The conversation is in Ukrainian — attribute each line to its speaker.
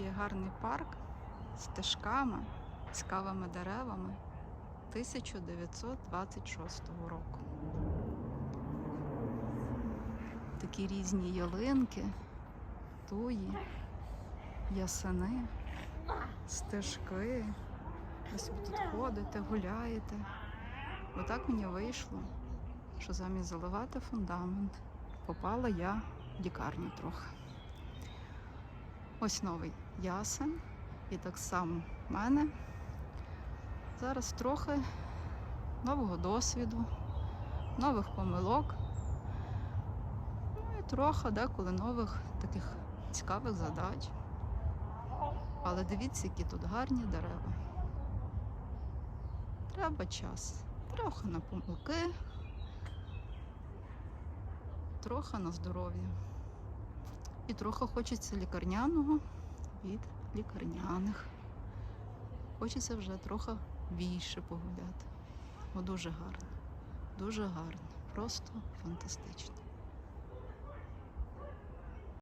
Speaker 1: який гарний парк з стежками, цікавими деревами 1926 року. Такі різні ялинки, туї, ясени, стежки. Ви собі тут ходите, гуляєте. Отак мені вийшло, що замість заливати фундамент, попала я в лікарню трохи. Ось новий ясен. І так само в мене. Зараз трохи нового досвіду, нових помилок. Ну і трохи деколи нових таких цікавих задач. Але дивіться, які тут гарні дерева. Треба час. Трохи на помилки, трохи на здоров'я. І трохи хочеться лікарняного від лікарняних. Хочеться вже трохи більше погуляти. О, дуже гарно, дуже гарно, просто фантастично.